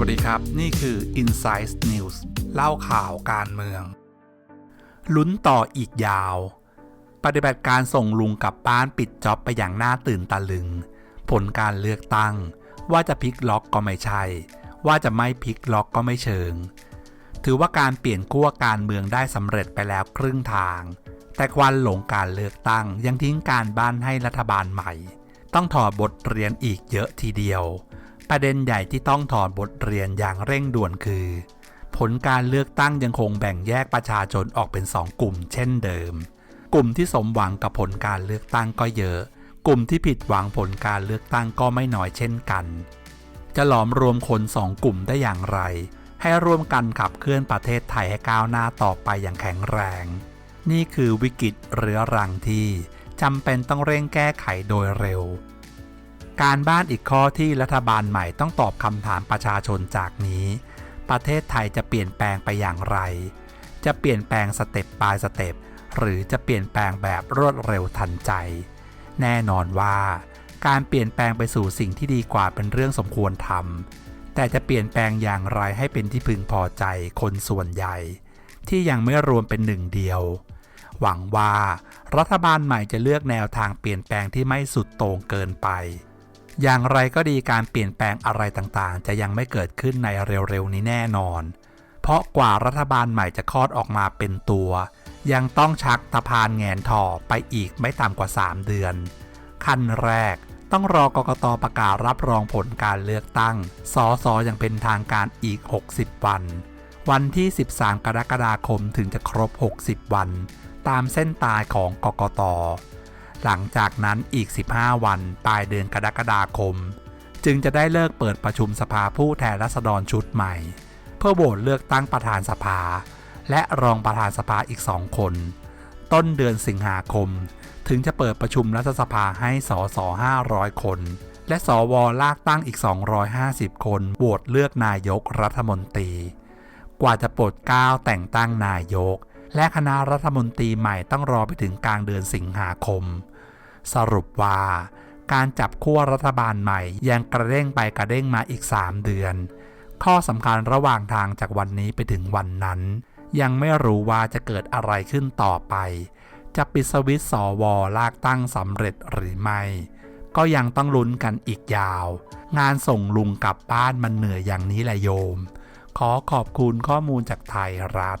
วัสดีครับ นี่คือ Insight News เล่าข่าวการเมือง ลุ้นต่ออีกยาว ปฏิบัติการส่งลุงกลับบ้านปิดจ็อบไปอย่างน่าตื่นตะลึง ผลการเลือกตั้ง ว่าจะพลิกล็อกก็ไม่ใช่ ว่าจะไม่พลิกล็อกก็ไม่เชิง ถือว่าการเปลี่ยนขั้วการเมืองได้สำเร็จไปแล้วครึ่งทาง แต่ควันหลงการเลือกตั้งยังทิ้งการบ้านให้รัฐบาลใหม่ ต้องถอดบทเรียนอีกเยอะทีเดียว ประเด็นใหญ่ที่ต้องถอดบทเรียนอย่างเร่งด่วนคือ ผลการเลือกตั้งยังคงแบ่งแยกประชาชนออกเป็นสองกลุ่ม เช่นเดิม กลุ่มที่สมหวังกับผลการเลือกตั้งก็เยอะ กลุ่มที่ผิดหวังผลการเลือกตั้งก็ไม่น้อยเช่นกัน จะหลอมรวมคนสองกลุ่มได้อย่างไร ให้ร่วมกันขับเคลื่อนประเทศไทยให้ก้าวหน้าต่อไปอย่างแข็งแรง นี่คือวิกฤตเรื้อรังที่จำเป็นต้องเร่งแก้ไขโดยเร็ว การบ้านอีกข้อที่รัฐบาลใหม่ต้องตอบคำถามประชาชนจากนี้ ประเทศไทยจะเปลี่ยนแปลงไปอย่างไร จะเปลี่ยนแปลงสเต็ปบายสเต็ปหรือจะเปลี่ยนแปลงแบบรวดเร็วทันใจ แน่นอนว่า การเปลี่ยนแปลงไปสู่สิ่งที่ดีกว่าเป็นเรื่องสมควรทำแต่จะเปลี่ยนแปลงอย่างไรให้เป็นที่พึงพอใจคนส่วนใหญ่ ที่ยังไม่รวมเป็นหนึ่งเดียว หวังว่า รัฐบาลใหม่จะเลือกแนวทางเปลี่ยนแปลงที่ไม่สุดโต่งเกินไป อย่างไรก็ดีการเปลี่ยนแปลงอะไรต่างๆ จะยังไม่เกิดขึ้นในเร็วๆนี้แน่นอน เพราะกว่ารัฐบาลใหม่จะคลอดออกมาเป็นตัว ยังต้องชักตะพานแงนถอไปอีกไม่ต่ำกว่า 3 เดือน ขั้นแรกต้องรอกกตประกาศรับรองผลการเลือกตั้งสอสออย่างเป็นทางการอีก 60 วัน วันที่ 13 กรกฎาคมถึงจะครบ 60 วัน ตามเส้นตายของกกต หลังจากนั้นอีก 15 วัน ปลายเดือนกรกฎาคม จึงจะได้เลิกเปิดประชุมสภาผู้แทนราษฎรชุดใหม่ เพื่อโหวตเลือกตั้งประธานสภา และรองประธานสภาอีกสองคน ต้นเดือนสิงหาคม ถึงจะเปิดประชุมรัฐสภาให้สส500 คน และสวลากตั้งอีก 250 คนโหวตเลือกนายกรัฐมนตรี กว่าจะโปรดเกล้าแต่งตั้งนายก และคณะรัฐมนตรีใหม่ต้องรอไปถึงกลางเดือนสิงหาคม สรุปว่า การจับขั้วรัฐบาลใหม่ยังกระเด้งไปกระเด้งมาอีก 3 เดือน ข้อสำคัญระหว่างทางจากวันนี้ไปถึงวันนั้น ยังไม่รู้ว่าจะเกิดอะไรขึ้นต่อไป จะปิดสวิตช์สวลากตั้งสำเร็จหรือไม่ ก็ยังต้องลุ้นกันอีกยาว งานส่งลุงกลับบ้านมันเหนื่อยอย่างนี้แหละโยม ขอขอบคุณข้อมูลจากไทยรัฐ